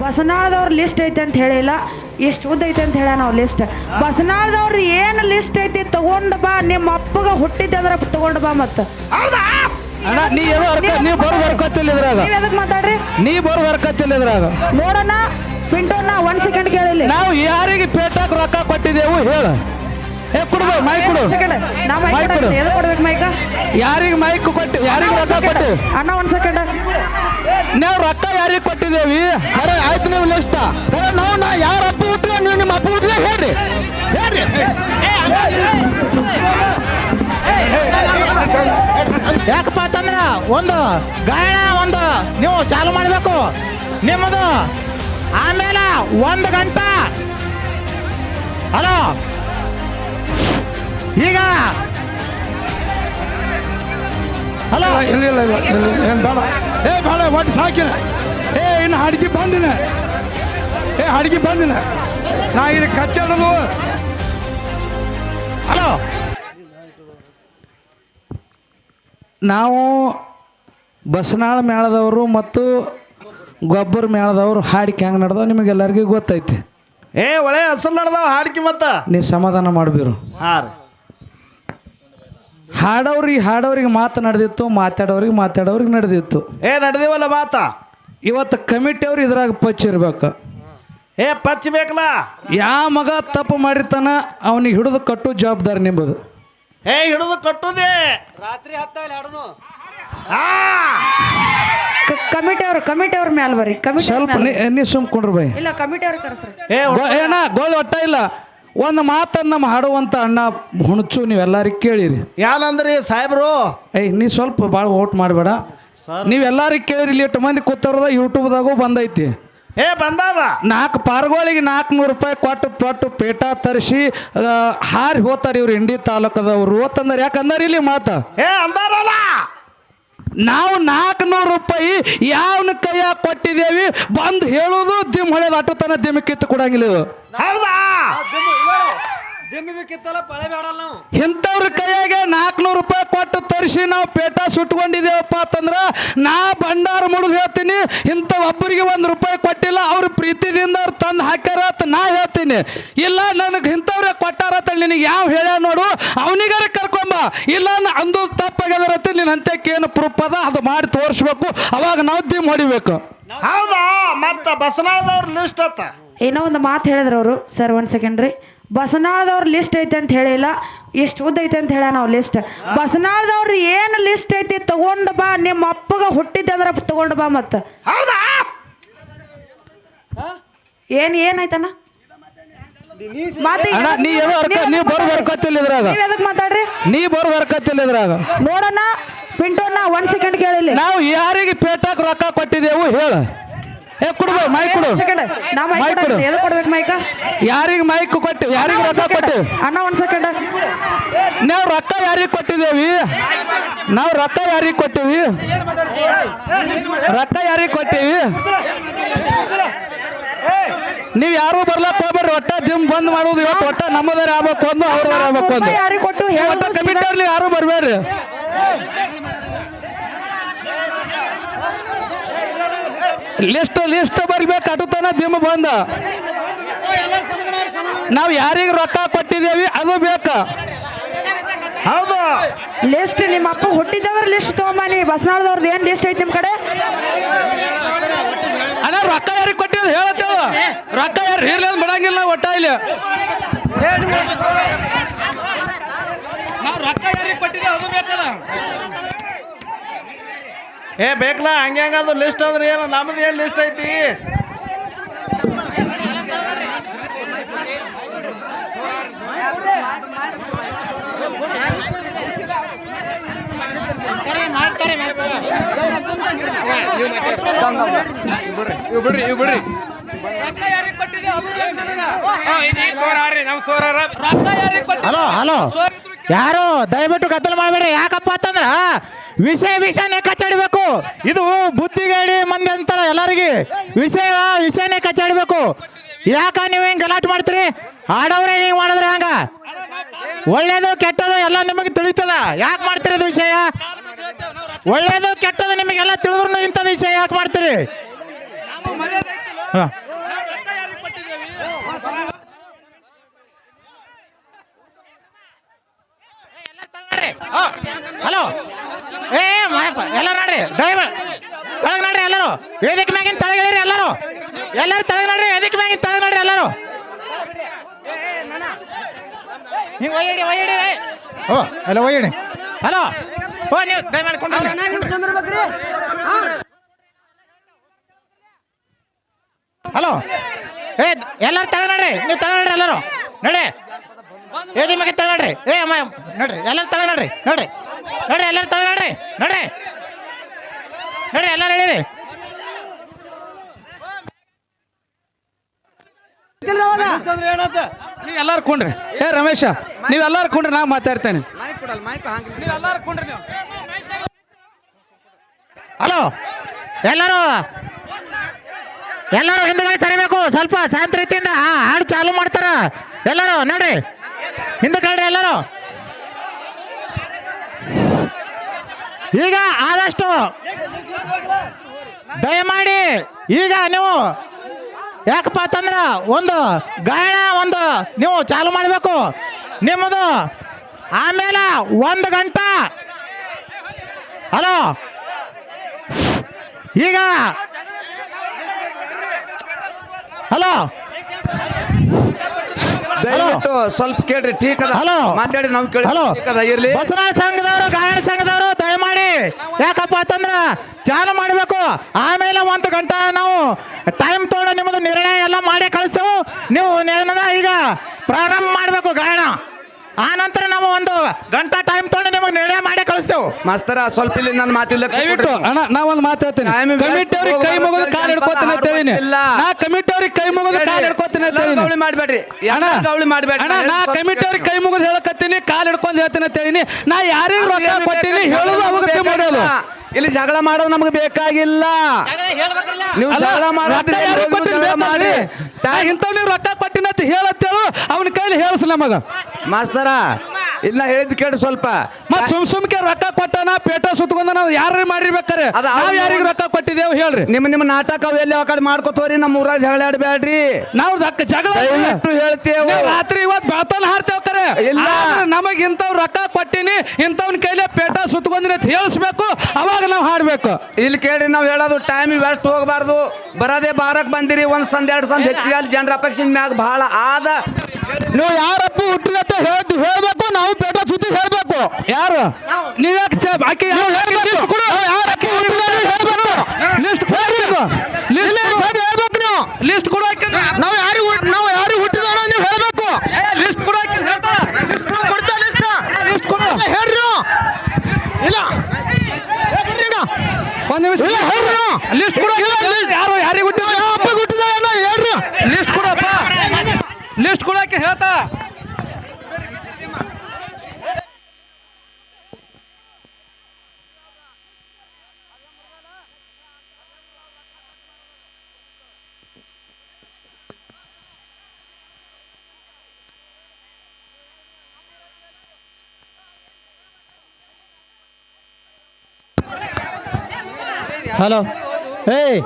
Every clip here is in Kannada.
ಬಸನಾಳದವ್ರ ಲಿಸ್ಟ್ ಐತೆ ಅಂತ ಹೇಳಿಲ್ಲ ಎಷ್ಟು ಉದ್ದ ಐತೆ ಅಂತ ಹೇಳ ನಾವು ಲಿಸ್ಟ್ ಬಸನಾಳದವ್ರ ಏನು ಲಿಸ್ಟ್ ಐತಿ ತಗೊಂಡ್ ಬಾ ನಿಮ್ಮ ಅಪ್ಪಗ ಹುಟ್ಟಿದ್ದೆ ಅಂದ್ರೆ ತಗೊಂಡ್ ಬಾ ಮತ್ತ. ಅಣ್ಣ ನೀ ಏನೋ ಅರ್ಕ ನೀ ಬರೋದು ಅರ್ಕತ್ತಿಲ್ಲ ಇದ್ರಾಗ. ಎದಕ್ ಮಾತಾಡ್ರಿ? ನೀ ಬರೋದು ಅರ್ಕತ್ತಿಲ್ಲ ಇದ್ರಾಗ. ನೋಡೋಣ ಪಿಂಟೋನ ಒಂದ್ ಸೆಕೆಂಡ್ ಕೇಳಿಲ್ಲ. ನಾವು ಯಾರಿಗೆ ಪೇಟಾಕ್ ರೊಕ್ಕ ಕೊಟ್ಟಿದ್ದೇವು ಹೇಳ. ಏ ಕೊಡು ಮೈಕ್ ಕೊಡು. ನಾ ಮೈಕ್ ಕೊಡು. ಕೊಡ್ಬೇಕು ಮೈಕ ಯಾರಿಗೆ ಮೈಕ್ ಕೊಟ್ಟು ಯಾರಿಗೆ ರೊಕ್ಕ ಕೊಟ್ಟು? ಅಣ್ಣ ಒಂದ್ ಸೆಕೆಂಡ್ ನಾವು ರೊಕ್ಕ ಯಾರಿಗೆ ಕೊಟ್ಟಿದ್ದೇವಿ? ಅರೆ ಆಯ್ತು ನೀವು ಲಿಸ್ಟ್ ಖರೆ ನಾವು ನಾ ಯಾರ ಅಪ್ಪ ಹುಟ್ಟಿದೆ ನೀವು ನಿಮ್ಮ ಅಪ್ಪ ಹುಟ್ಟಿದೆ ಹೇಳ್ರಿ. ಹೇಳ್ರಿ. ಯಾಕಪ್ಪ ಅಂತಂದ್ರ ಒಂದು ಗಾಯನ ಒಂದು ನೀವು ಚಾಲು ಮಾಡಬೇಕು. ನಿಮ್ಮದು ಆಮೇಲೆ ಒಂದು ಗಂಟೆ. ಹಲೋ? ಈಗ ಹಲೋ. ಇಲ್ಲ ಇಲ್ಲ ಇಲ್ಲ ಇಲ್ಲ ಏನು ಬೇಡ. ಏ ಬೇಡ ಒಟ್ಟು ಸಾಕಿನ ಏ ಇನ್ನು ಅಡಿಗೆ ಬಂದಿನ ಏ ಅಡಿಗೆ ಬಂದಿನ ನಾ ಇದು ಕಚ್ಚಡದು. ಹಲೋ. ನಾವು ಬಸನಾಳ ಮೇಳದವರು ಮತ್ತು ಗೊಬ್ಬರ ಮೇಳದವರು ಹಾಡಿಕೆ ಹೆಂಗೆ ನಡೆದವ ನಿಮಗೆಲ್ಲರಿಗೂ ಗೊತ್ತೈತಿ. ಏ ಒಳ್ಳೆ ಹಸಲ್ ನಡೆದವ ಹಾಡಿಕೆ ಮತ್ತ. ನೀ ಸಮಾಧಾನ ಮಾಡಬೇರು. ಹಾಂ ರೀ. ಹಾಡೋರಿಗೆ ಹಾಡೋರಿಗೆ ಮಾತು ನಡೆದಿತ್ತು ಮಾತಾಡೋರಿಗೆ ಮಾತಾಡೋರಿಗೆ ನಡೆದಿತ್ತು. ಏ ನಡೆದಿವಲ್ಲ ಮಾತ? ಇವತ್ತು ಕಮಿಟಿಯವ್ರು ಇದ್ರಾಗ ಪಚ್ಚಿರ್ಬೇಕು ಏ ಪಚ್ ಬೇಕಲ್ಲ? ಯಾವ ಮಗ ತಪ್ಪು ಮಾಡಿರ್ತಾನ ಅವನಿಗೆ ಹಿಡಿದು ಕಟ್ಟು ಜವಾಬ್ದಾರಿ ನಿಂಬುದು. ಏ ಹಿಡಿದು ಕಟ್ಟುದೇ? ರಾತ್ರಿ ಆ! ಕಮಿಟಿ ಅವ್ರ ಕಮಿಟಿ ಅವ್ರ ಮ್ಯಾಲ ಬರ್ರಿ ಕಮಿಟಿ ಸ್ವಲ್ಪ ನೀ ಸುಮ್ಕೊಂಡ್ರು ಬೈ. ಇಲ್ಲ ಕಮಿಟಿ ಅವ್ರ ಕರೆಸ್ರಿ. ಏ ಏನ ಗೋಲ್ ಒಟ್ಟ ಇಲ್ಲ. ಒಂದು ಮಾತನ್ನು ನಮ್ಮ ಹಾಡುವಂತ ಅಣ್ಣ ಹುಣಚು ನೀವೆಲ್ಲರಿಗೆ ಕೇಳಿರಿ. ಯಾನಂದ್ರಿ ಸಾಹೇಬ್ರು? ಏಯ್ ನೀ ಸ್ವಲ್ಪ ಭಾಳ ಓಟ್ ಮಾಡಬೇಡ. ನೀವೆಲ್ಲರಿಗೆ ಕೇಳಿರಿ ಇಲ್ಲಿ ಎಷ್ಟು ಮಂದಿ ಕೂತಾರದ ಯೂಟ್ಯೂಬ್ದಾಗೂ ಬಂದೈತಿ. ಏ ಬಂದಾದ? ನಾಲ್ಕು ಪಾರ್ಗೋಳಿಗೆ ನಾಲ್ಕುನೂರು ರೂಪಾಯಿ ಕೊಟ್ಟು ಪಟ್ಟು ಪೇಟ ತರಿಸಿ ಹಾರಿ ಹೋತಾರ ಇವ್ರು ಇಂಡಿ ತಾಲೂಕದವ್ರು. ಹೋತಂದ್ರೆ ಯಾಕಂದ್ರೆ ಇಲ್ಲಿ ಮಾತ? ಏ ಅಂದಾರಲ್ಲ? ನಾವು ನಾಲ್ಕುನೂರು ರೂಪಾಯಿ ಯಾವನ ಕೈಯಾಗ ಕೊಟ್ಟಿದ್ದೇವಿ ಬಂದು ಹೇಳೋದು ದಿಮ್ ಹೊಳೆದ ದಿಮ್ಮ ದಿಮ್ ಕಿತ್ತು ಕೊಡಂಗಿಲ್ಲ ಇದು. ಹೌದಾ? ಇಂಥವ್ರ ಕೈಯಾಗೆ ನಾಲ್ಕುನೂರು ರೂಪಾಯಿ ಕೊಟ್ಟು ತರಿಸಿ ನಾವು ಪೇಟ ಸುಟ್ಕೊಂಡಿದ್ದೇವಪ್ಪ ಅಂತಂದ್ರ ನಾ ಭಂಡಾರ ಮುಡಿದು ಹೇಳ್ತೀನಿ ಇಂಥ ಒಬ್ಬರಿಗೆ ಒಂದು ರೂಪಾಯಿ ಕೊಟ್ಟಿಲ್ಲ ಅವ್ರ ಪ್ರೀತಿದಿಂದ ಅವ್ರು ತಂದು ಹಾಕ್ಯಾರ ಅಂತ ನಾ ಹೇಳ್ತೀನಿ. ಇಲ್ಲ ನನಗೆ ಇಂಥವ್ರೆ ಕೊಟ್ಟಾರ ಅಂತ ನಿನಗೆ ಯಾವ ಹೇಳ ನೋಡು ಅವನಿಗಾರ ಕರ್ಕೊಂಬ. ಇಲ್ಲ ಅಂದು ಅಂದು ತಪ್ಪಾಗ್ಯದರತ್ತೆ ನಿನ್ನ ಅಂತ್ಯಕ್ಕೇನು ಪ್ರೂಫ್ ಅದ ಅದು ಮಾಡಿ ತೋರಿಸ್ಬೇಕು. ಅವಾಗ ನಾವು ದಿಮ್ ಹೊಡಿಬೇಕು. ಹೌದಾ? ಮತ್ತ ಬಸನಾಳದವ್ರ ಲಿಸ್ಟ್ ಅತ್ತ? ಏನೋ ಒಂದು ಮಾತು ಹೇಳಿದ್ರು ಅವರು. ಸರ್ ಒಂದು ಸೆಕೆಂಡ್ ರೀ. ಬಸನಾಳದವ್ರ ಲಿಸ್ಟ್ ಐತೆ ಅಂತ ಹೇಳಿಲ್ಲ ಎಷ್ಟು ಉದ್ದ ಐತೆ ಅಂತ ಹೇಳ ನಾವು ಲಿಸ್ಟ್ ಬಸನಾಳದವ್ರ ಏನು ಲಿಸ್ಟ್ ಐತಿ ತಗೊಂಡು ಬಾ. ನಿಮ್ಮ ಅಪ್ಪಗ ಹುಟ್ಟಿದ್ದೆ ಅಂದ್ರೆ ತಗೊಂಡ್ ಬಾ ಮತ್ತೆ. ಹೌದಾ? ಏನ್ ಏನಾಯ್ತಣ್ಣ? ಮಾತು ಅಣ್ಣ ನೀ ಏನು ಅರ್ಕ ನೀ ಬರೋದು ಅರ್ಕತ್ತಿಲ್ಲ ಇದ್ರಾಗ. ನೀವ್ ಎದಕ್ ಮಾತಾಡ್ರಿ? ನೀ ಬರೋದು ಅರ್ಕತ್ತಿಲ್ಲ ಇದ್ರಾಗ. ನೋಡೋಣ ಪಿಂಟೋನ ಒಂದ್ ಸೆಕೆಂಡ್ ಕೇಳಿಲ್ಲ. ನಾವು ಯಾರಿಗೆ ಪೇಟಾಕ್ ರೊಕ್ಕ ಕೊಟ್ಟಿದ್ದೇವು ಹೇಳ. ಏ ಕೊಡ್ಬೋ ಮೈಕ್ ಕೊಡು. ಸೆಕೆಂಡ್ ನಾ ಮೈಕ್ ಮೈಕ್ ಕೊಡು. ಕೊಡ್ಬೇಕು ಮೈಕ ಯಾರಿಗೆ ಮೈಕ್ ಕೊಟ್ಟು ಯಾರಿಗೆ ರೊಕ್ಕ ಕೊಟ್ಟು? ಅಣ್ಣ ಒಂದ್ ಸೆಕೆಂಡ್ ನಾವು ರೊಕ್ಕ ಯಾರಿಗೆ ಕೊಟ್ಟಿದ್ದೇವಿ? ನಾವು ರೊಕ್ಕ ಯಾರಿಗೆ ಕೊಟ್ಟಿವಿ? ರೊಕ್ಕ ಯಾರಿಗೆ ಕೊಟ್ಟಿವಿ? ನೀವು ಯಾರು ಬರ್ಲಕ್ ಹೋಗ್ಬೇಡ್ರಿ ಒಟ್ಟ ಜಿಮ್ ಬಂದ್ ಮಾಡೋದು ಇವತ್ತು ಒಟ್ಟ ನಮ್ಮದಾರ ಆಗ್ಬೇಕು ಒಂದು ಅವ್ರದಾರ ಆಗ್ಬೇಕು ಒಂದು. ಯಾರಿಗೆ ಕೊಟ್ಟು ಒಟ್ಟ ಹೇಳೋದು ಕಮಿಟಿ ಅವ್ರು ಯಾರು ಬರ್ಬೇಡ್ರಿ. ಲಿಸ್ಟ್ ಲಿಸ್ಟ್ ಬರ್ಬೇಕು ಅಟುತನ ಜಿಮ್ ಬಂದ. ನಾವು ಯಾರಿಗೆ ರೊಕ್ಕ ಕೊಟ್ಟಿದ್ದೇವಿ ಅದು ಬೇಕ. ಹೌದು. ಲಿಸ್ಟ್ ನಿಮ್ಮ ಅಪ್ಪ ಹುಟ್ಟಿದ್ದವ್ರ ಲಿಸ್ಟ್ ತಗೊಂಬನಿ ಬಸ್ನಾಳದವ್ರದ್ದು ಏನ್ ಲಿಸ್ಟ್ ಐತಿ ನಿಮ್ ಕಡೆ? ರೊಕ್ಕ ಯಾರಿಗೆ ಕೊಟ್ಟಿದ್ದು ಹೇಳತ್ತೇವ ರೊಕ್ಕ ಯಾರು ಇರ್ಲಿ ಬಿಡಂಗಿಲ್ಲ ಒಟ್ಟ ಇಲ್ಲಿ. ನಾವು ಅದು ಏ, ಬೇಕಲ್ಲ, ಹಂಗೆ ಹಂಗದು ಲಿಸ್ಟ್ ಅಂದ್ರೆ ಏನು? ನಮ್ದು ಏನು ಲಿಸ್ಟ್ ಐತಿ? Hello hello. ಯಾರು ದಯವಿಟ್ಟು ಕತ್ತಲು ಮಾಡಬೇಡ್ರಿ. ಯಾಕಪ್ಪ ಅಂತಂದ್ರ ವಿಷಯ ವಿಷಯನೇ ಕಚ್ಚಾಡಬೇಕು ಇದು ಬುದ್ಧಿಗೇಡಿ ಮಂದಿ ಅಂತಾರ ಎಲ್ಲರಿಗೆ. ವಿಷಯ ವಿಷಯನೇ ಕಚ್ಚಾಡಬೇಕು ಯಾಕ ನೀವು ಹಿಂಗೆ ಗಲಾಟೆ ಮಾಡ್ತೀರಿ? ಆಡವ್ರೆ ಹಿಂಗೆ ಮಾಡಿದ್ರೆ ಹಂಗ? ಒಳ್ಳೇದು ಕೆಟ್ಟದು ಎಲ್ಲ ನಿಮಗೆ ತಿಳಿತದ. ಯಾಕೆ ಮಾಡ್ತೀರಿ ಇದು ವಿಷಯ? ಒಳ್ಳೇದು, ಕೆಟ್ಟದು ನಿಮಗೆಲ್ಲ ತಿಳಿದ್ರು ಇಂಥ ವಿಷಯ ಯಾಕೆ ಮಾಡ್ತೀರಿ? ಹಲೋ. ಏ ಎಲ್ಲರೂ ನೋಡ್ರಿ, ದಯವ ತಳಗ್ ನೋಡ್ರಿ ಎಲ್ಲರೂ. ವೇದಿಕೆ ಮ್ಯಾಗಿನ ತಳಗಿಳಿರಿ ಎಲ್ಲರೂ. ಎಲ್ಲರೂ ತಳಗ್ ನೋಡ್ರಿ, ವೇದಿಕೆ ಮ್ಯಾಗಿನ ತಳಗ್ ನೋಡ್ರಿ ಎಲ್ಲರೂ. ನೀವು ಒಯ್ಯಿಡಿ ಒಯ್ಯಿಡಿ ಒಯ್. ಓ ಎಲ್ಲ ಒಯ್ಯಿಡಿ ಹಲೋ. ಓ ನೀವು ಹಲೋ. ಏ ಎಲ್ಲರೂ ತಳ ನೋಡ್ರಿ ನೀವು ತಳ ನೋಡ್ರಿ ಎಲ್ಲರೂ. ನಡ್ರಿ. ಏದಿ ಮಗ ತಳ ನೋಡ್ರಿ ಏ ಅಮ್ಮ ನೋಡ್ರಿ. ಎಲ್ಲರೂ ತಳ ನೋಡ್ರಿ. ನೋಡ್ರಿ ನೋಡ್ರಿ ಎಲ್ಲರೂ ತಳ ನೋಡ್ರಿ. ನೋಡ್ರಿ ನೋಡ್ರಿ. ಎಲ್ಲರೂ ಹೇಳಿರಿ ನೀವು ಎಲ್ಲಾರು ಕೊಂಡ್ರಿ. ಏ ರಮೇಶ ನೀವು ಎಲ್ಲಾರು ಕೊಂಡ್ರಿ ನಾ ಮಾತಾಡ್ತೇನೆ. ನೀವು ಎಲ್ಲರೂ ಕೊಂಡ್ರಿ ನೀವು. ಹಲೋ ಎಲ್ಲರೂ? ಎಲ್ಲರೂ ಹಿಂದ್ಗಡೆ ಸರಿಬೇಕು? ಸ್ವಲ್ಪ ಶಾಂತ ರೀತಿಯಿಂದ ಆ, ಹಾಡು ಚಾಲು ಮಾಡ್ತಾರ. ಎಲ್ಲರೂ ನೋಡ್ರಿ. ಹಿಂದಕ್ಕೆ ಎಲ್ಲರೂ. ಈಗ ಆದಷ್ಟು ದಯಮಾಡಿ ಈಗ ನೀವು ಯಾಕಪ್ಪ ಅಂತಂದ್ರ ಒಂದು ಗಾಯನ ಒಂದು ನೀವು ಚಾಲು ಮಾಡಬೇಕು. ನಿಮ್ಮದು ಆಮೇಲೆ ಒಂದು ಗಂಟ. ಹಲೋ. ಈಗ. ಹಲೋ. ದಯವಿಟ್ಟು ಸ್ವಲ್ಪ ಕೇಳ್ರಿ ಟೀಕ್ ಅದ ಹಲೋ. ಮಾತಾಡಿ ನಾವು ಕೇಳಿ ಹಲೋ. ಅದ ಇರ್ಲಿ. ಬಸವರಾಜ ಸಂಘದವರು ಗಾಯನ ಸಂಘದವರು ದಯಮಾಡಿ. ಯಾಕಪ್ಪ ಅಂತಂದ್ರ ಚಾಲು ಮಾಡಬೇಕು. ಆಮೇಲೆ ಒಂದು ಗಂಟೆ ನಾವು ಟೈಮ್ ತೊಗೊಂಡು ನಿಮ್ಮದು ನಿರ್ಣಯ ಎಲ್ಲ ಮಾಡಿ ಕಳಿಸ್ತೇವೆ. ನೀವು ಏನದ ಈಗ ಪ್ರಾರಂಭ ಮಾಡಬೇಕು ಗಾಯನ. ಆ ನಂತರ ನಾವು ಒಂದು ಗಂಟಾ ಟೈಮ್ ತೊಗೊಂಡು ನಿಮಗೆ ನಿರ್ಣಯ ಮಾಡಿ ಕಳಿಸ್ತೇವೆ. ಮಾಸ್ತರ ಸ್ವಲ್ಪ ಇಲ್ಲಿ ನನ್ನ ಮಾತಿನ ಲಕ್ಷ ದಯವಿಟ್ಟು ಅಣ್ಣ ನಾ ಒಂದು ಮಾತು ಹೇಳ್ತೀನಿ. Time ಕಮಿಟಿ ಅವ್ರಿಗೆ ಕೈ ಮುಗಿದು ಕಾಲು ಹಿಡ್ಕೋತೀನಿ ಅಂತ ಹೇಳಿನಿ. ಇಲ್ಲ. ನಾ ಕಮಿಟಿ ಅವ್ರಿಗೆ ಕೈ ಮುಗಿದು ಕಾಲು ಹಿಡ್ಕೋತೀನಿ ಅಂತ ಎಲ್ಲರೂ ಹೇಳಿನಿ. ಗೌಳಿ ಮಾಡ್ಬೇಡ್ರಿ ಅಣ್ಣ ಎಲ್ಲರೂ ಗೌಳಿ ಮಾಡ್ಬೇಡ್ರಿ. ಅಣ್ಣ ನಾ ಕಮಿಟಿ ಅವ್ರಿಗೆ ಕೈ ಮುಗಿದು ಹೇಳಕತ್ತೀನಿ ಕಾಲು ಹಿಡ್ಕೊಂಡು ಹೇಳ್ತೀನಿ ಅಂತ ಹೇಳಿನಿ. ನಾ ಯಾರಿಗೂ ರೊಕ್ಕ ಕೊಟ್ಟಿನಿ ಹೇಳೋದು ಅವಾಗ ಮಾಡೋದು. ಇಲ್ಲಿ ಜಗಳ ಮಾಡೋದು ನಮಗೆ ಬೇಕಾಗಿಲ್ಲ. ನೀವು ಜಗಳ ಮಾಡಿ. ತಾ ಇಂಥವ್ ನೀವು ರೊಕ್ಕ ಕೊಟ್ಟಿನ ಅಂತ ಹೇಳತ್ತೇಳು ಅವನ ಕೈಲಿ ಹೇಳಿಸ್ ನಮಗ. ಮಾಸ್ತರ ಇಲ್ಲ ಹೇಳಿದ್ ಕೇಳಿ ಸ್ವಲ್ಪ. ಮತ್ ಸುಮ್ ಸುಮ್ಕೆ ರೊಕ್ಕ ಕೊಟ್ಟನ ಪೇಟ ಸುತ್ತಕೊಂಡ ನಾವು ಯಾರು ಮಾಡಿರ್ಬೇಕಾರೆ? ನಾವ್ ಯಾರಿಗೆ ರೊಕ್ಕ ಕೊಟ್ಟಿದ್ದೇವು ಹೇಳ್ರಿ. ನಿಮ್ಮ ನಿಮ್ಮ ನಾಟಕ ಅವು ಎಲ್ಲಿ ಆ ಕಡೆ ಮಾಡ್ಕೋತವ್ರಿ ನಮ್ಮ ಊರಾಗ ಜಗಳ ಆಡ್ಬೇಡ್ರಿ ನಾವು ರೊಕ್ಕ ಜಗಳ ಹೇಳ್ತೇವೆ. ರಾತ್ರಿ ಇವತ್ ಬಾತನ್ ಹಾರ್ತೇವ್ ಕರೆ. ಇಲ್ಲ. ನಮಗ್ ಇಂಥವ್ ರೊಕ್ಕ ಕೊಟ್ಟಿನಿ ಇಂಥವ್ನ ಕೈಲೇ ಪೇಟ ಸುತ್ತಕೊಂದಿನಿ ಅಂತ ಹೇಳಿಸ್ಬೇಕು. ಅವಾಗ ನಾವು ಹಾಡ್ಬೇಕು ಇಲ್ಲಿ ಕೇಳಿ ನಾವು ಹೇಳೋದು ಟೈಮ್ ವೆಸ್ಟ್ ಹೋಗಬಾರ್ದು ಬರೋದೇ ಬಾರಕ್ ಬಂದಿರಿ ಒಂದ್ ಸಂದ್ ಎರಡು ಸಂದ್ ಹೆಚ್ಚಿಗೆ ಅಲ್ಲಿ ಜನರ ಅಪೇಕ್ಷೆ ಮ್ಯಾಗ ಬಹಳ ಆದ ನೀವು ಯಾರಪ್ಪ ಹುಟ್ಟಿದತ್ತೆ ಹೇಳ್ದು ಹೇಳ್ಬೇಕು ನಾವು ಪೇಟ ಸುದ್ದಿ ಹೇಳ್ಬೇಕು ಯಾರು ನೀವ್ಯಾಕೆ ಆಕಿ ಹೇಳ್ಬೇಕು ನೀವು ಲಿಸ್ಟ್ ಕೊಡು ಆಕಿ ನಾವು ಯಾರಿಗೆ ನಾವು ಯಾರಿಗೆ ಹುಟ್ಟಿದವಣ ನೀವು ಹೇಳ್ಬೇಕು ಲಿಸ್ಟ್ ಕೊಡು ಆಕಿ ಹೇಳ್ತಾ ಕೊಡ್ತಾ ಲಿಸ್ಟ್ ಲಿಸ್ಟ್ ಕೊಡು ಹೇಳ್ರಿ ನೀವು. ಇಲ್ಲ ಏ, ಬರ್ರಿ ಈಗ. ಒಂದ್ ನಿಮಿಷ ಇಲ್ಲ, ಹೇಳ್ರಿ ನೀವು. ಲಿಸ್ಟ್ ಕೊಡು ಆಕಿ. ಇಲ್ಲ, list- ಯಾರು ಯಾರಿಗೆ ಹುಟ್ಟಿ ಯಾವ ಅಪ್ಪ ಹುಟ್ಟಿದವನ ಹೇಳ್ರಿ ಲಿಸ್ಟ್ ಕೊಡಪ್ಪ ಲಿಸ್ಟ್ ಕೊಡಕ್ಕೆ ಹೇಳ್ತಾ ಹಲೋ. ಏಯ್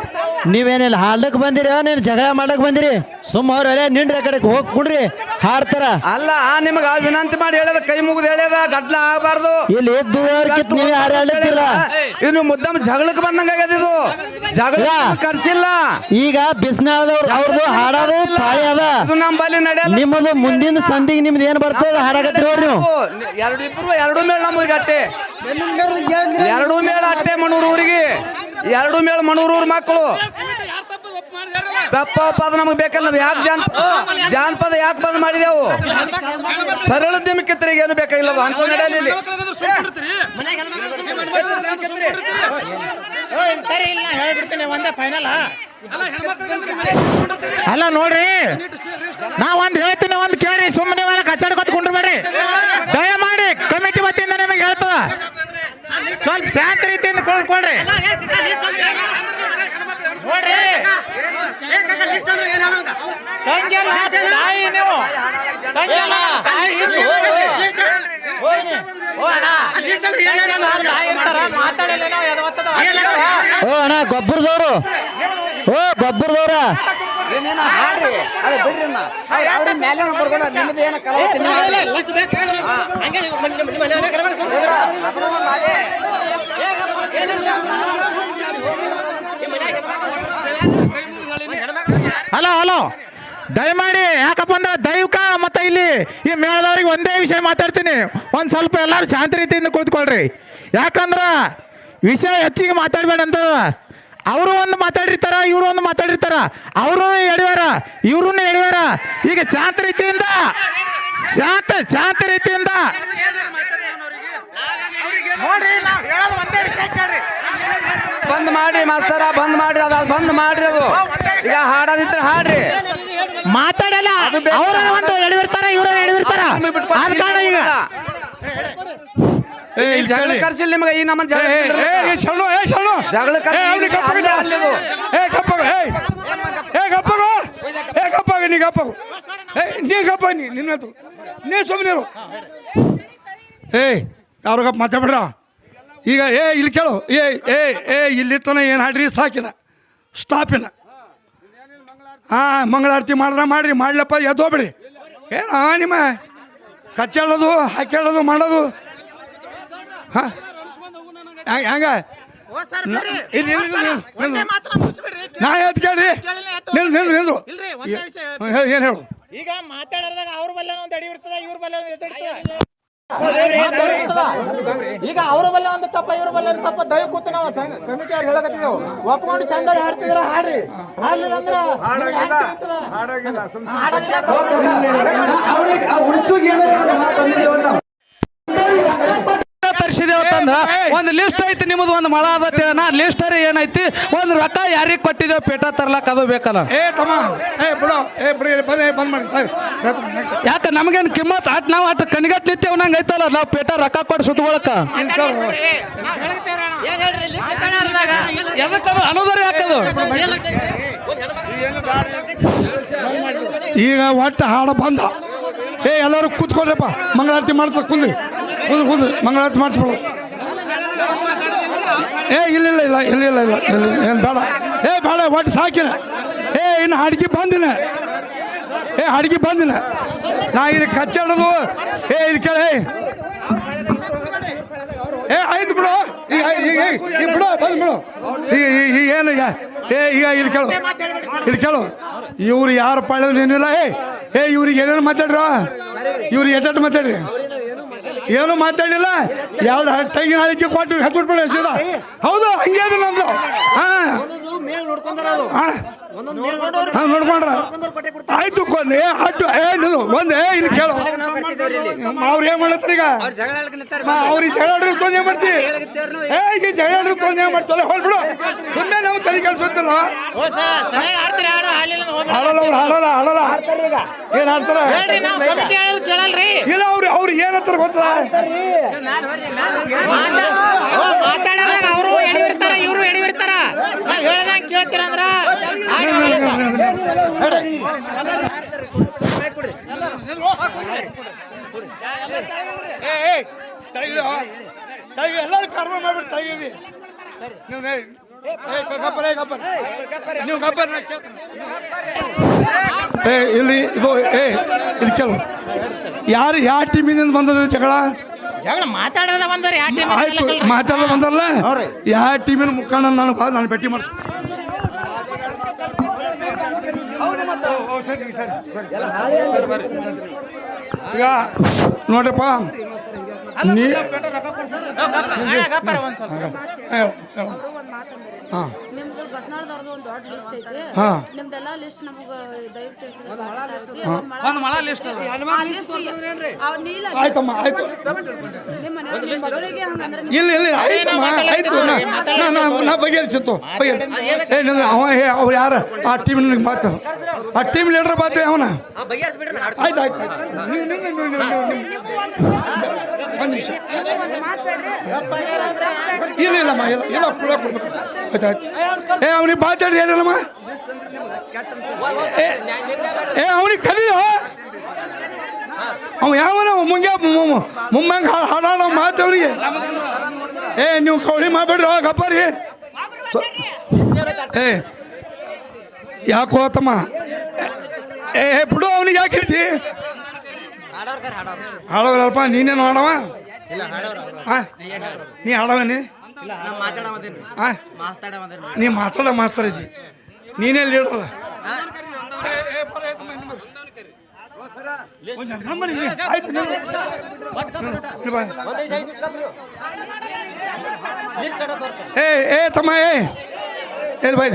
ನೀವೇನಿಲ್ಲ ಹಾಡಕ್ ಬಂದಿರಿ ನೀನ್ ಜಗಳ ಮಾಡಕ್ ಬಂದಿರಿ. ಸುಮ್ಮ ಅವ್ರ ಅಲ್ಲೇ ನಿಂಡ್ರಿ ಆ ಕಡೆಗೆ ಹೋಗಿ ಕುಡ್ರಿ ಹಾಡ್ತಾರ. ಅಲ್ಲ ನಿಮಗ ವಿನಂತಿ ಮಾಡಿ ಹೇಳದ ಕೈ ಮುಗಿದು ಹೇಳ್ಯದ ಗಡ್ಲ ಆಗಬಾರ್ದು. ಇಲ್ಲಿ ಎದ್ದು ಕಿತ್ ನೀವು ಯಾರು ಇದು ಮುದ್ದಮ್ ಜಗಳಕ್ಕೆ ಬಂದಂಗ ಆಗ್ಯದ ಇದು. ಜಗಳ. ಕರ್ಸಿಲ್ಲ. ಈಗ ಬಿಸ್ನಾಳದವ್ರು ಅವ್ರದ್ದು ಹಾಡೋದು ಪಾಳಿ ಅದ. ಇದು ನಮ್ಮ ಬಲ್ಲಿ ನಡೆಯಲ್ಲ. ನಿಮ್ಮದು ಮುಂದಿನ ಸಂಧಿಗೆ ನಿಮ್ದು ಏನ್ ಬರ್ತದ ಹಾಡಕತ್ರಿ ಅವ್ರು ನೀವು. ಎರಡು ಇಬ್ಬರು ಎರಡು ಮೇಳ ನಮ್ಗೆ ಅಟ್ಟೆ. ಎರಡು ಮೇಳ ಅಟ್ಟೆ ಮಣೂರು ಊರಿಗೆ ಎರಡು ಮೇಳ ಮಣೂರು ಮಕ್ಕಳು. ತಪ್ಪ ಅದು ನಮಗೆ ಬೇಕಲ್ಲ ಅದು ಯಾಕೆ ಜಾನ್ ಜಾನಪದ ಯಾಕೆ ಬಂದ್ ಮಾಡಿದೆವು? ಸರಳ ದಿಮಕಿತ್ರಿಗೆ ಏನು ಬೇಕಾಗಿಲ್ಲ ಅದು ಅಂತ ನಡೆಯಲಿ ಇಲ್ಲಿ. ಸರಿ ಇಲ್ಲ ಹೇಳ್ಬಿಡ್ತೀನಿ ಒಂದೇ ಫೈನಲ್ ಅಲ್ಲ ನೋಡ್ರಿ ನಾ ಒಂದ್ ಹೇಳ್ತೀನಿ ಒಂದ್ ಕೇಳಿ ಸುಮ್ಮನೆ ಕಚ್ಚಾಡ್ಕೊತ್ ಕುಂಡ್ರಿ ಕುಂಡ್ರಬೇಡ್ರಿ ದಯಮಾಡಿ ಕಮಿಟಿ ವತಿಯಿಂದ ನಿಮಗೆ ಹೇಳ್ತದ. ಸ್ವಲ್ಪ ಶಾಂತ ರೀತಿಯಿಂದ ಕೊಡ್ಕೊಳ್ರಿ ನೋಡ್ರಿ ತಂಗಿಯಲ್ಲ, ತಾಯಿ ನೀವು. ತಂಗಿಯಲ್ಲ, ತಾಯಿ ಇದು. ಹೋಗ್ನಿ. ಓ ಅಣ್ಣ, ಗೊಬ್ಬರದವ್ರು. ಓ ಗೊಬ್ಬರದವ್ರ. ಏನೇನ ಹಾಡ್ರಿ? ಅದೇ ಬಿಡ್ರಿ ಅವ್ರ ಮೇಲೆ ಬರ್ಕೊಂಡು ನಿಮ್ದು ಏನ ಹಲೋ ದಯಮಾಡಿ, ಯಾಕಪ್ಪ ಅಂದ್ರೆ ದೈವಕ ಮತ್ತೆ ಇಲ್ಲಿ ಈ ಮೇಳದವ್ರಿಗೆ ಒಂದೇ ವಿಷಯ ಮಾತಾಡ್ತೀನಿ. ಒಂದು ಸ್ವಲ್ಪ ಎಲ್ಲರೂ ಶಾಂತಿ ರೀತಿಯಿಂದ ಕೂತ್ಕೊಳ್ರಿ. ಯಾಕಂದ್ರೆ ವಿಷಯ ಹೆಚ್ಚಿಗೆ ಮಾತಾಡ್ಬೇಡ ಅಂತ ಅವರು ಒಂದು ಮಾತಾಡಿರ್ತಾರ, ಇವರು ಒಂದು ಮಾತಾಡಿರ್ತಾರ. ಅವರು ಎಳಿವಾರ ಇವರು ಎಳಿವಾರ ಈಗ ಶಾಂತ ರೀತಿಯಿಂದ, ಶಾಂತ ಶಾಂತ ರೀತಿಯಿಂದ. ನೋಡ್ರಿ, ನಾವು ಹೇಳೋದು ಒಂದೇ ವಿಷಯ ಕೇಳ್ರಿ. ಬಂದ್ ಮಾಡ್ರಿ ಮಾಸ್ತರ ಬಂದ್ ಮಾಡ್ರಿ ಅದ ಬಂದ್ ಮಾಡ್ರಿ ಅದು. ಈಗ ಹಾಡೋದಿದ್ರೆ ಹಾಡ್ರಿ. ಮಾತಾಡಲ್ಲ. ಅವ್ರ ಒಂದು ಎಡವಿರ್ತಾರ ಇವ್ರ ಎಡವಿರ್ತಾರ ಆದ ಕಾರಣ ಈಗ. ಈ ಜಗಳ ಕರ್ಸಿಲ್ಲ ನಿಮಗೆ ಈ ನಮ್ಮ ಜಗಳ ಶರಣು ಏ ಶರಣು. ಜಗಳ ಏ ಅವ್ನಿಗೆ ಕಪ್ಪಾಗಿದೆ. ಏ ಕಪ್ಪಾಗ ಏ. ಹೇ ಕಪ್ಪಾಗು ಏ ಕಪ್ಪಾಗ ನೀ ಕಪ್ಪಾಗು ಏ ನೀ ಕಪ್ಪ ನೀ ನಿನ್ನ ನೀ ಸುಮ್ಮನೆ ಇರು. ಏ ಯಾರು ಕಪ್ಪ ಮಾತಾಡ್ಬಿಡ್ರ? ಈಗ ಏ ಇಲ್ಲಿ ಕೇಳು. ಏ ಏ ಏ ಇಲ್ಲಿ ತನ ಏನು ಹಾಡ್ರಿ? ಸಾಕಿನ ಸ್ಟಾಪಿನ ಹಾಂ ಮಂಗಳಾರತಿ ಮಾಡ್ರ ಮಾಡ್ರಿ. ಮಾಡ್ಲಪ್ಪ ಎದ್ದೋಗ್ಬಿಡಿ ಏನ ನಿಮ್ಮ ಕಚ್ಚಾಡೋದು ಹಾಕ್ಯಾಡೋದು ಮಾಡೋದು? ಹಾಂ? ಹೆಂಗ. ನಾ ಎತ್ ಕೇಳ್ರಿ. ನಿಲ್ ನಿಲ್ ನಿಲ್ರು ಏನು ಹೇಳು? ಈಗ ಮಾತಾಡೋದಾಗ ಅವ್ರ ಬಲ್ಲ ಒಂದು ಅಡಿ ಇರ್ತದ ಇವ್ರ ಬಲ್ಲ ಈಗ ಅವ್ರ ಬಲ್ಲ ಒಂದು ತಪ್ಪ ಇವ್ರ ಬಲ್ಲ ಒಂದು ತಪ್ಪ ದಯ ಕೂತು ನಾವು ಕಮಿಟಿ ಅವ್ರು ಹೇಳಕತ್ತಿದ್ದೆವು. ಒಪ್ಕೊಂಡು ಚಂದಾಗಿ ಹಾಡ್ತಿದ್ರ ಹಾಡ್ರಿ. ಹಾಡ್ಲಿಲ್ಲ ಅಂದ್ರ? ಹಾಡಂಗಿಲ್ಲ. ಅಂತಂದ್ರ ಒಂದು ಲಿಸ್ಟ್ ಐತಿ ನಿಮ್ದು ಒಂದು ಮಳ ಅದ ನಾ ಲಿಸ್ಟ್ ಏನೈತಿ? ಒಂದು ರೊಕ್ಕ ಯಾರಿಗೆ ಕೊಟ್ಟಿದ್ದೇವೆ ಪೇಟ ತರ್ಲಕ್ ಅದು ಬೇಕಲ್ಲ. ಏ ತಮ್ಮ ಏ ಬಿಡು ಏ ಬಿಡಿ ಬಂದ್ ಏ, ಬಂದ್ ಮಾಡಿ ತಾಯಿ. ಯಾಕ ನಮಗೇನು ಕಿಮ್ಮತ್? ಅಟ್ ನಾವು ಅಟ್ ಕಣಿಗಟ್ ನಿತ್ಯವ್ ನಂಗೆ ಐತಲ್ಲ ನಾವು ಪೇಟ ರೊಕ್ಕ ಕೊಟ್ಟು ಸುತ್ತಕೊಳಕ ಇಂಥವ್ರು. ನಾವ್ ಹೇಳ್ತೇವ್ರಿ ಅಣ್ಣ. ಮಾತಾಡೋರ್ದಾಗ ಎದಕ್ಕೆ ಅನುದಾರ ಯಾಕದು? ಈಗ ಒಟ್ಟು ಹಾಡ ಬಂದ. ಏ ಎಲ್ಲರೂ ಕೂತ್ಕೊಂಡ್ರಪ್ಪ ಮಂಗಳಾರತಿ ಮಾಡ್ತಾರೆ ಕುಂದ್ರಿ. ಕುಂದ್ರಿ ಕುಂದ್ರಿ ಮಂಗಳಾರತಿ ಮಾಡ್ಸ್ಬಿಡು. ಏ, ಇಲ್ಲ ಇಲ್ಲ ಇಲ್ಲ ಇಲ್ಲ ಇಲ್ಲ ಇಲ್ಲ ಇಲ್ಲ, ಏನು ಬೇಡ. ಏ, ಬೇಡ, ಒಟ್ಟು ಸಾಕಿನ. ಏ, ಇನ್ನು ಅಡಿಗೆ ಬಂದಿನ. ಏ, ಅಡಿಗೆ ಬಂದಿನ. ನಾ ಇದು ಕಚ್ಚಾಡೋದು. ಏ ಇದು ಕೇಳ, ಏ. ಆಯ್ತು ಬಿಡು. ಈಗ ಈಗ ಬಿಡು, ಬಂದು ಬಿಡು. ಈಗ, ಈಗ- ಏನು ಏ, ಈಗ ಇದು ಕೇಳು. ಇದು ಕೇಳು. ಇವ್ರು ಯಾರು ಪಾಳಿದ್ರು ಏನಿಲ್ಲ ಏ. ಏ, ಇವ್ರಿಗೆ ಏನೇನು ಮಾತಾಡ್ರ? ಇವ್ರಿಗೆ ಎಷ್ಟೆಷ್ಟು ಮಾತಾಡ್ರಿ? ಏನು ಮಾತಾಡಿಲ್ಲ ಎರಡು ತೆಂಗಿನ ಹಾಳಿಕೆ ಕೊಟ್ಟು ಹತ್ಬಿಟ್ಬಿಡಿ ಸೀದಾ ಹೌದು ಹಂಗೆ ಅದು ನಮ್ದು. ಹಾ. ಹಾ. ಹಾ ನೋಡ್ಕೊಂಡ್ರ. ಆಯ್ತು ಕೊನೆ ಹಟ್ಟು ಏ ನೀವು ಒಂದೇ ಇಲ್ಲಿ ಕೇಳು. ಅವ್ರು ಏನ್ ಮಾಡತ್ರ ಈಗ? ಅವ್ರಿಗೆ ಜಗಳ ಆಡ್ರು ತೊಂದ್ರೆ ಏನ್ ಮಾಡ್ತಿ. ಏ ಈಗ ಜಗಳ ಆಡ್ರು ತೊಂದ್ರೆ ಮಾಡ್ತಾರೆ ಹೊಳ್ಬಿಡು ಸುಮ್ಮನೆ ನಾವು ತಲೆ ಹೋಗ್ಬಿಡು. ಹಾಡಲ್ಲ ಅವ್ರು ಹಾಡಲ್ಲ ಹಾಡಲ್ಲ. ಏನ್ ಹಾಡ್ತಾರ? ಇಲ್ಲ ಅವ್ರಿ ಇಲ್ಲ ಅವ್ರು ಅವ್ರು ಏನ್ ಹತ್ತಾರ ಗೊತ್ತಲ್ಲ ಮಾತಾ- ಓ, ಮಾತಾಡೋದಾಗ ಅವರು ಎಡವಿರ್ತಾರ ಇವರು ಎಡವಿರ್ತಾರ ನಾವ್ ಹೇಳ್ದಂಗ್ ಕೇಳ್ತೀರ ಅಂದ್ರ ಹಾಗೆ ಮಾಡ್ಬೇಕು. ಹೇಳ್ರಿ. ಏ ಏ ತೆಗಿದು ತೆಗಿ ಎಲ್ಲರೂ ಕರ್ಮ ಮಾಡ್ಬಿಟ್ಟು ತೆಗೀರಿ ನೀವು ಏ ಇಲ್ಲಿ ಇದು ಏ ಇದು ಕೇಳು. ಯಾರು ಯಾವ ಟೀಮಿನಿಂದ ಬಂದದ ಜಗಳ? ಜಗಳ ಮಾತಾಡೋದ ಬಂದ್ರಿ ಯಾವ ಟೀಮ್ ಆಯ್ತು ಮಾತಾಡೋ ಬಂದಲ್ಲ ಯಾವ ಟೀಮಿನ ಮುಖಂಡ ನಾನು ಬಾ ನಾನು ಭೇಟಿ ಮಾಡ್ತೀನಿ. ಈಗ ನೋಡ್ರಪ್ಪ ನೀ. ಹಾಂ. ನಿಮ್ದು ಬಸ್ನಾಳದವ್ರದ್ದು ಒಂದು ದೊಡ್ಡ ಲಿಸ್ಟ್ ಐತಿ. ಹಾ. ನಿಮ್ದೆಲ್ಲ ಲಿಸ್ಟ್ ನಮಗೆ ದಯವಿಟ್ಟು ಒಂದು ಮಳ ಲಿಸ್ಟ್ ಅದ. ಆಯ್ತಮ್ಮ ಆಯ್ತು. ನಿಮ್ಮ ಮಗಳಿಗೆ ಹಂಗಂದ್ರೆ ಇಲ್ಲ ಇಲ್ಲ ಆಯ್ತಮ್ಮ ಆಯ್ತು. ನಾ ನಾ- ನಾ ನಾ ಬಗೆಹರಿಸಿತ್ತು ಬಗೆಹರಿ ಏ ಅವ ಏ ಅವ್ರು ಯಾರು? ಆ ಟೀಮ್ ನನಗೆ ಮಾತು. ಆ ಟೀಮ್ ಲೀಡರ್ ಮಾತು ಅವನ. ಆಯ್ತು ಆಯ್ತು ಆಯ್ತು ನೀವು ನೀವು ನೀವು ನೀವು ನೀವು ಒಂದು ಇಲ್ಲ ಇಲ್ಲ ಏ, ಅವನಿಗೆ ಮಾತಾಡಿ ಹೇಳಿಲ್ಲಮ್ಮ ಏ ಅವನಿಗೆ ಕಲಿಯೋ ಅವ ಯಾವನ ಮುಂಗೆ ಮುಮ್ಮಂಗೆ ಹಾಡಾಡ ಮಾತು ಅವ್ರಿಗೆ ಏ, ನೀವು ಕೌಳಿ ಮಾಡಬೇಡ್ರಿ ಗಪ್ಪರಿ ಏ, ಯಾಕೋ ತಮ್ಮ ಏ ಬಿಡು, ಅವನಿಗೆ ಯಾಕೆ ಹಿಡ್ತಿ ಹಾಡೋರಲ್ಪ ನೀನೇನು ಹಾಡವ? ಹಾ ನೀ ಹಾಡವನಿ ಹಾ ನೀ ಮಾತಾಡ ಮಾಸ್ತರ್ ಇದ್ದಿ ನೀನೇ ಲೀಡರ್ ಆಯ್ತು ನೀವು. ಏ ಏ ತಮ್ಮ ಏ. ಎಲ್ಲಿ ಬೈ.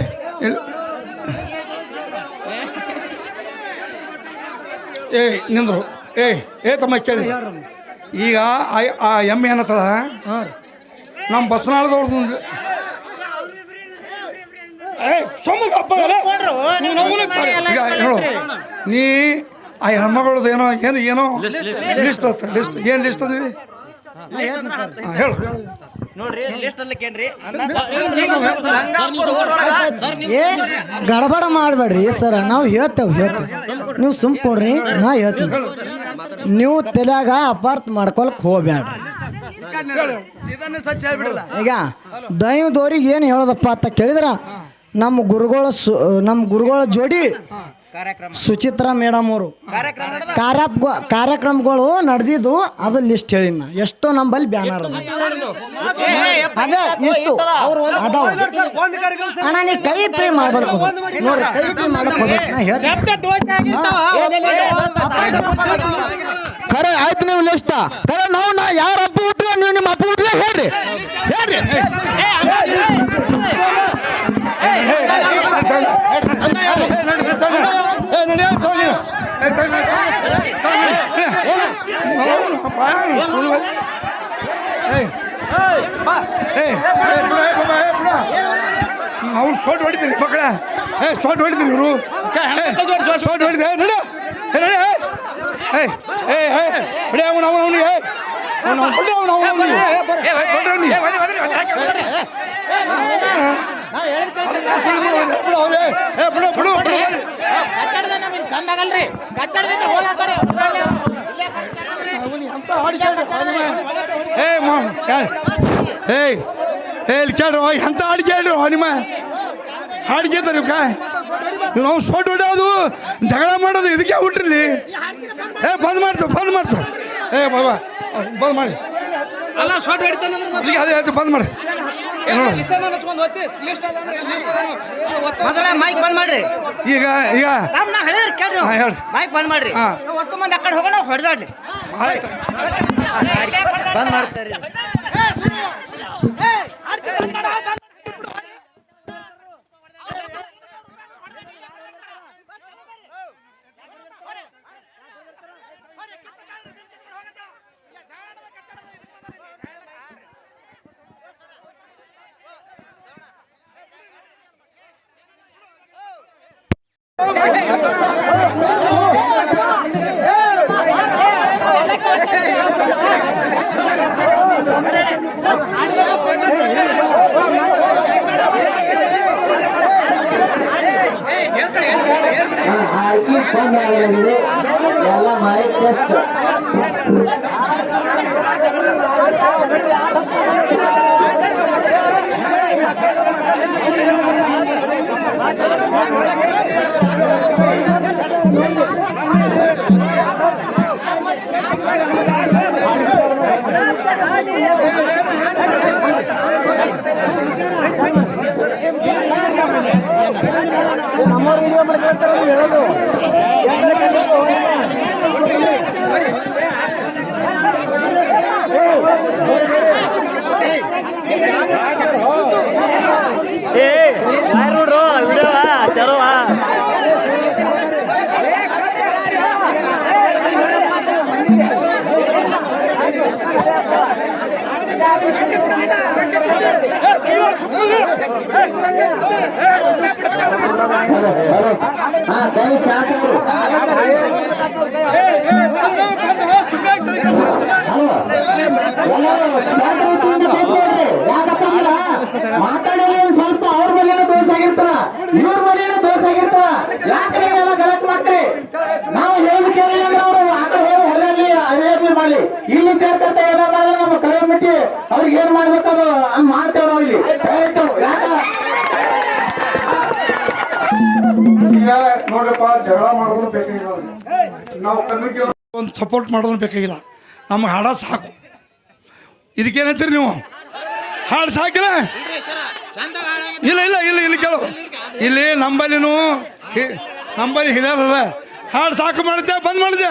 ಏ ನಿಂದ್ರು. ಏ ಏ ತಮ್ಮ ಕೇಳಿ. ಈಗ ಆ- ಆ ಎಮ್ಮೆ ಏನತ್ತಳ ನಮ್ಮ ಬಸನಾಳದವ್ರದ್ದು ಏ ಅಪ್ಪ. ನೀನು ಈಗ ಹೇಳು. ನೀ ಆ ಹೆಣ್ಮಗಳದ್ದು ಏನೋ ಏನು ಏನೋ? ಲಿಸ್ಟ್ ಅತ್ತ ಲಿಸ್ಟ್ ಏನು ಲಿಸ್ಟ್ ಅದಿ? ಹೇಳು. ನೋಡ್ರಿ ಲಿಸ್ಟ್ ಅಲ್ಲಿ ಕೇಳ್ರಿ. ಏ ಗಡಬಡ ಮಾಡಬೇಡ್ರಿ ಸರ್. ನಾವು ಹೇಳ್ತೇವೆ ಹೇಳ್ತೇವೆ. ನೀವು ಸುಮ್ ಕೊಡ್ರಿ ನಾ ಹೇಳ್ತೀನಿ. ನೀವು ತಲೆಯಾಗ ಅಪಾರ್ಥ ಮಾಡ್ಕೊಳಕ್ ಹೋಗ್ಬೇಡ್ರಿ ಈಗ ದೈವದವ್ರಿಗೆ ಏನು ಹೇಳೋದಪ್ಪ ಅಂತ ಕೇಳಿದ್ರ ನಮ್ಮ ಗುರುಗಳ ಸು ನಮ್ಮ ಗುರುಗಳ ಜೋಡಿ ಸುಚಿತ್ರ ಮೇಡಮ್ ಅವರು ಕಾರ್ಯ ಕಾರ್ಯಕ್ರಮಗಳು ನಡೆದಿದ್ದು ಅದು ಲಿಸ್ಟ್ ಹೇಳಿ ಎಷ್ಟು ಎಷ್ಟೋ ನಂಬಲ್ಲಿ ಬ್ಯಾನರ್ ಅದ ಅದೇ ಇಷ್ಟು ಅದಾವ ಅಣ್ಣ ನೀ ಕೈ ಪ್ರೇ ಮಾಡ್ಬೇಕು ನೋಡಿ ಕೈ ಪ್ರೇ. ಖರೆ ಆಯ್ತು ನೀವು ಲಿಸ್ಟ್ ಖರೆ ನಾವು ನಾ ಯಾರ ಅಪ್ಪ ಹುಟ್ಟಿದ ನೀವು ನಿಮ್ಮ ಅಪ್ಪ ಹುಟ್ಟಿದ ಹೇಳ್ರಿ ಹೇಳ್ರಿ ಅವ್ರು ಶೋಟ್ ಹೊಡಿತೀರಿ ಮಕ್ಕಳ ಏ ಶೋಟ್ ಹೊಡಿತೀರಿ ಇವರು ಶೋಟ್ ಹೊಡಿದ ನಡ ಏ ಏ ಏ ಅವನು ಅವನು ಅವನಿಗೆ ಬಿಡು ಬಿಡು ಬಿಡು ಏ ಏಯ್ ಇಲ್ಲಿ ಕೇಳ್ರಿ ಎಂತ ಅಡಿಗೆ ಹೇಳ್ರಿ ನಿಮ್ಮ ಅಡಿಗೆ ಇವ್ ನಾವು ಸೊಟ್ಟು ಹೊಡೆಯೋದು ಜಗಳ ಮಾಡೋದು ಇದಕ್ಕೆ ಹುಟ್ರಿ ಏ ಬಂದ್ ಮಾಡ್ತು ಬಂದ್ ಮಾಡ್ತು ಏ ಬಾಬಾ ಬಂದ್ ಮಾಡಿ. ಅಲ್ಲ ಶಾರ್ಟ್ ಹೊಡಿತಾನಂದ್ರೆ ಮತ್ತೆ? ಈಗ ಅದೇ ಆಯ್ತು ಬಂದ್ ಮಾಡಿ. ಮೊದಲ ಮೈಕ್ ಬಂದ್ ಮಾಡ್ರಿ. ಈಗ ಈಗ. ತಮ್ಮ ನಾ ಹೇಳಿದ್ರಿ ಕೇಳ್ರಿ ಹಾ, ಹೇಳ್ರಿ. ಮೈಕ್ ಬಂದ್ ಮಾಡ್ರಿ. ಹಾ. ಒಟ್ಟು ಮಂದಿ ಆ ಕಡೆ ಹೋಗೋಣ ಹೊಡೆದಾಡ್ಲಿ. ಬಂದ್ ಮಾಡ್ತಾರೆ. ಯಾಕಪ್ಪ ಅಂದ್ರ ಮಾತಾಡಿದ್ರೆ ಒಂದ್ ಸ್ವಲ್ಪ ಅವ್ರ ಬಲಿನ ದೋಷ ಆಗಿರ್ತದ ಇವ್ರ ಬಲಿನ ದೋಷ ಆಗಿರ್ತದ ಯಾಕೆ ನೀವೆಲ್ಲ ಗಲತ್ ಮಾಡ್ತೀರಿ ನಾವು ಹೇಳುದು ಕೇಳಿಲ್ಲ ಅಂದ್ರೆ ಅವರು ಮಾಡಿ ಇಲ್ಲಿ ಸೇರ್ಕಂತ ಏನೋ ನಮ್ಮ ಕರೆ ಮುಟ್ಟಿ ಅವ್ರಿಗೆ ಏನ್ ಮಾಡ್ಬೇಕು ಅದು ಹಂಗ್ ಮಾಡ್ತೇವೆ ನಾವು ಇಲ್ಲಿ. ನೋಡ್ರಪ್ಪ, ಜಗಳ ಮಾಡೋದು ಬೇಕಾಗಿಲ್ಲ ನಾವು ಒಂದು ಸಪೋರ್ಟ್ ಮಾಡೋದು ಬೇಕಾಗಿಲ್ಲ. ನಮ್ಗೆ ಹಾಡ ಸಾಕು. ಇದಕ್ಕೇನಂತೀರಿ ನೀವು? ಹಾಡು ಸಾಕಿಲ್ಲ? ಇಲ್ಲ ಇಲ್ಲ ಇಲ್ಲ, ಇಲ್ಲಿ ಕೇಳು. ಇಲ್ಲಿ ನಂಬಲ್ಲಿನು ನಂಬಲ್ಲಿ ಹಿರಿಯರ ಹಾಡು ಸಾಕು ಮಾಡುತ್ತೆ ಬಂದ್ ಮಾಡುತ್ತೆ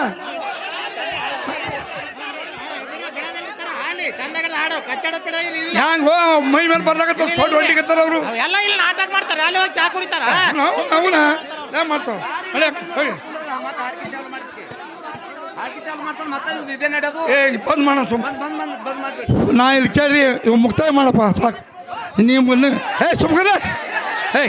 ಹ್ಯಾಂಗ ಮೈ ಮೇಲೆ ಬರ್ಲಾಕತ್ತ ಸೊಡ್ ಹೊಟ್ಟಿಕತ್ತಾರ ಅವರು. ಎಲ್ಲ ಇಲ್ಲಿ ನಾಟಕ ಮಾಡ್ತಾರೆ ಅಲ್ಲಿ ಹೋಗಿ ಚಾ ಕುಡಿತಾರ? ಅವನ ಏನ್ ಮಾಡ್ತಾವ. ಹೋಗಿ. ಏ ಬಂದ್ ಮಾಡ ಸುಮ್. ನಾ ಇಲ್ಲಿ ಕೇಳಿ ಇವ್ ಮುಕ್ತಾಯ ಮಾಡಪ್ಪ ಸಾಕು. ನೀವು ಏ ಸುಮ್ಕರ. ಏ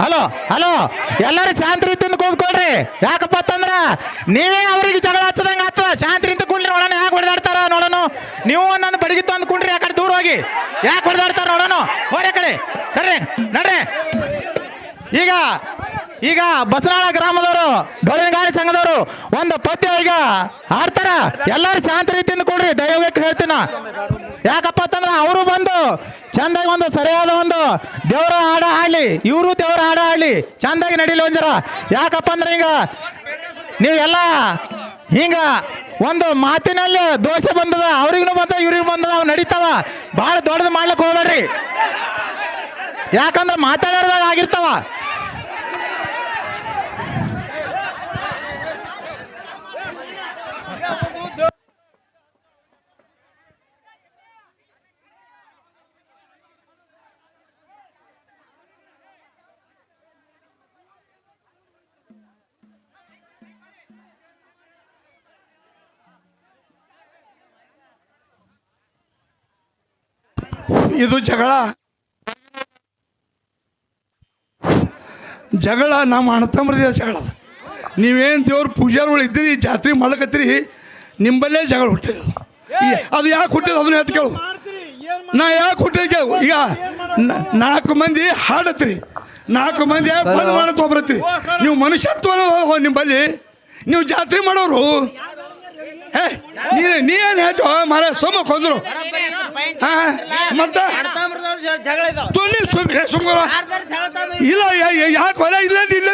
ಹಲೋ ಹಲೋ, ಎಲ್ಲರೂ ಶಾಂತ ರೀತಿಯಿಂದ ಕೂತ್ಕೊಳ್ರಿ. ಯಾಕಪ್ಪ ಅಂತಂದ್ರ ನೀವೇ ಅವ್ರಿಗೆ ಜಗಳ ಹಚ್ಚದಂಗ ಆಗ್ತದ. ಶಾಂತ ರೀತಿ ಕುಂಡ್ರಿ ನೋಡೋಣ, ಯಾಕೆ ಹೊಡೆದಾಡ್ತಾರ ನೋಡೋಣ. ನೀವು ಒಂದೊಂದು ಬಡಗಿತ್ತು ಅಂದ್ ಕುಂಡ್ರಿ ಯಾಕಡೆ ಕಡೆ ದೂರ ಹೋಗಿ. ಯಾಕೆ ಹೊಡೆದಾಡ್ತಾರ ನೋಡೋಣ. ಹೋರಿ ಕಡೆ. ಸರಿ ನಡ್ರಿ. ಈಗ ಈಗ ಬಸನಾಳ ಗ್ರಾಮದವರು ಗಾಳಿ ಸಂಘದವರು ಒಂದು ಪದ್ಯ ಈಗ ಆಡ್ತಾರ ಎಲ್ಲರೂ ಶಾಂತ ರೀತಿಯಿಂದ ಕೊಡ್ರಿ, ದಯವಿಟ್ಟು ಹೇಳ್ತೀನ. ಯಾಕಪ್ಪ ಅಂತಂದ್ರೆ ಅವರು ಬಂದು ಚಂದಾಗಿ ಒಂದು ಸರಿಯಾದ ಒಂದು ದೇವರ ಹಾಡ ಹಾಡಲಿ, ಇವರು ದೇವರ ಹಾಡ ಹಾಡ್ಲಿ, ಚಂದಾಗಿ ನಡೀಲಿ ಒಂಜರ ಯಾಕಪ್ಪ ಅಂದ್ರೆ ಈಗ ನೀವೆಲ್ಲ ಹಿಂಗ ಒಂದು ಮಾತಿನಲ್ಲಿ ದೋಷ ಬಂದದ, ಅವ್ರಿಗೂ ಬಂದ, ಇವ್ರಿಗೂ ಬಂದದ ಅವ್ ನಡೀತಾವ. ಭಾಳ ದೊಡ್ಡದು ಮಾಡ್ಲಿಕ್ಕೆ ಹೋಗ್ಬೇಡ್ರಿ. ಯಾಕಂದ್ರೆ ಮಾತಾಡೋದಾಗ ಆಗಿರ್ತಾವ. ಇದು ಜಗಳ. ಜಗಳ ನಮ್ಮ ಅಣ್ಣ ತಮ್ಮರದೇ ಜಗಳ ನೀವೇನು ದೇವ್ರ ಪೂಜಾರಿಗಳು ಇದ್ದೀರಿ ಜಾತ್ರೆ ಮಾಡ್ಲಕತ್ತೀರಿ ನಿಂಬಲ್ಲೇ ಜಗಳ ಹುಟ್ಟಿದ ಅದು ಯಾಕೆ ಹುಟ್ಟಿದ ಅದನ್ನ ಎತ್ ಕೇಳು. ನಾ ಯಾಕೆ ಹುಟ್ಟಿದ ಕೇಳು. ಈಗ ನಾಲ್ಕು ಮಂದಿ ಹಾಡತ್ರಿ. ನಾಲ್ಕು ಮಂದಿ ಬಂದ್ ಮಾಡತ್ ತೊಗೊಬರತ್ರಿ ನೀವು ಮನುಷ್ಯತ್ವ ನಿಂಬಲ್ಲಿ. ನೀವು ಜಾತ್ರೆ ಮಾಡೋರು. ಏ ನೀ ನೀ ಏನು ಹೇಳ್ತೋ ಮಾರ ಸೋಮ ಕೊಂದ್ರು. ಹಾ ಮತ್ತೆ? ಜಗಳ ಇದಾವ. ತುಳಿ ಸುಮ್ ಏ ಇಲ್ಲ ಯಾಕೆ ಹೊಲ ಇಲ್ಲ ಇಲ್ಲ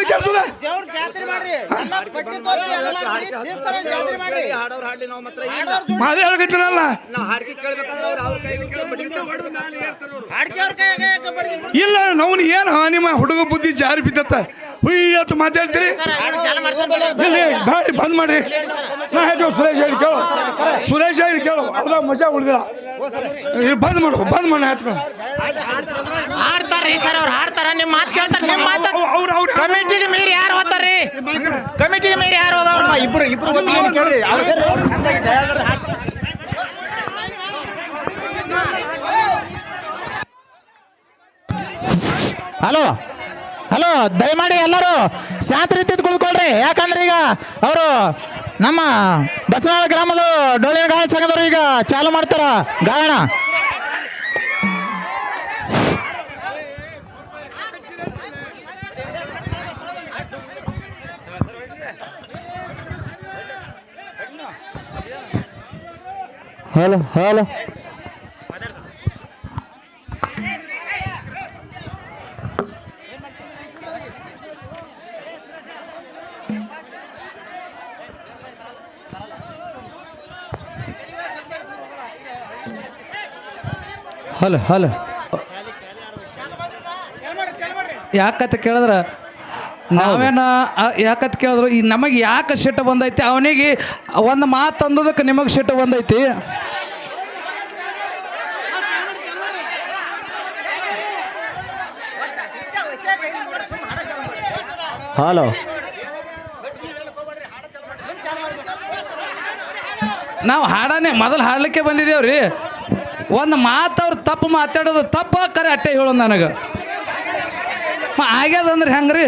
ದೇವ್ರ ಜಾತ್ರೆ ಮಾಡ್ರಿ. ಎಲ್ಲ ಪಟ್ಟಿ ತೋರ್ಸಿ, ಎಲ್ಲ ಮಾಡ್ರಿ, ಶಿಸ್ತಾರ ಜಾತ್ರೆ ಮಾಡ್ರಿ. ಹಾಡೋರು ಹಾಡ್ಲಿ ನಾವು ಮಾತ್ರ ಮಾದೇ ಹೇಳ್ಕತ್ತೀನಲ್ಲ ನಾವು ಹಾಡ್ಕಿ ಕೇಳ್ಬೇಕಾದ್ರೆ ಅವ್ರು ಅವ್ರ ಕೈಗೆ ಕೇಳಿ ಬಡ್ಗಿ ಹಾಡ್ತಿ ಅವ್ರ ಕೈಯಾಗ ಯಾಕೆ ಬಡ್ಗಿ ಬಿಡ್ತೀರಿ? ಇಲ್ಲ ನಾವು ಏನು ನಿಮ್ಮ ಹುಡುಗ ಬುದ್ಧಿ ಜಾರಿ ಬಿದ್ದತ್ತ. ಹುಯ್ಯತ್ ಮಾತಾಡ್ತೀರಿ. ಇಲ್ಲ ಬಂದ್ ಮಾಡಿ ನಾ ಹೇಳ್ತೇವೆ ಸುರೇಶ್ ಹೇಳಿ ಕೇಳು. ಸುರೇಶ್ ಹೇಳಿ ಕೇಳು. ಅದ್ರ ಮಜಾ ಉಳಿದಿಲ್ಲ ಇಲ್ಲಿ ಬಂದ್ ಮಾಡು ಬಂದ್ ಮಾಡಿ ಹತ್ಕೊಂಡು ಹಾಡ್ತಾರ್ರಿ ಸರ್ ಅವ್ರು ಹಾಡ್ತಾರ. ನಿಮ್ಮ ಮಾತು ಕೇಳ್ತಾರೆ ನಿಮ್ಮ ಮಾತು ಅವ್ರು ಅವ್ರು ಕಮಿಟಿಗೆ ಮೀರಿ ಯಾರು ಹೋಗ್ತಾರ್ರಿ? ಕಮಿಟಿಗೆ ಮೀರಿ ಯಾರು ಹೋದವ್ರು? ಇಬ್ರು ಇಬ್ರು ಬಂದು ಕೇಳ್ರಿ. ಹಲೋ ಹಲೋ ದಯಮಾಡಿ ಎಲ್ಲರೂ ಶಾಂತ ರೀತಿ ಕುಳ್ಕೊಳ್ರಿ. ಯಾಕಂದ್ರೆ ಈಗ ಅವರು ನಮ್ಮ ಬಸನಾಳ ಗ್ರಾಮದ ಡೋಳಿನ ಗಾಯನ ಸಂಘದವರು ಈಗ ಚಾಲು ಮಾಡ್ತಾರ? ಗಾಯನ. Hello hello. ಹಲೋ, ಹಲ. ಯಾಕಂತ ಕೇಳಿದ್ರ? ನಾವೇನ ಯಾಕಂತ ಕೇಳಿದ್ರು? ಈ ನಮಗೆ ಯಾಕೆ ಸಿಟ್ಟು ಬಂದೈತಿ? ಅವನಿಗೆ ಒಂದು ಮಾತು ಅಂದದಕ್ಕೆ ನಿಮಗೆ ಸಿಟ್ಟು ಬಂದೈತಿ? ಹಲೋ. ನಾವು ಹಾಡಾನೆ ಮೊದಲು ಹಾಡಲಿಕ್ಕೆ ಬಂದಿದ್ದೇವ್ರಿ ಒಂದು ಮಾತು ತಪ್ಪು ಮಾತಾಡೋದು ತಪ್ಪು ಕರೆ ಅಟ್ಟೆ ಹೇಳು ನನಗೆ. ಆಗ್ಯದಂದ್ರೆ ಹೆಂಗ್ರಿ?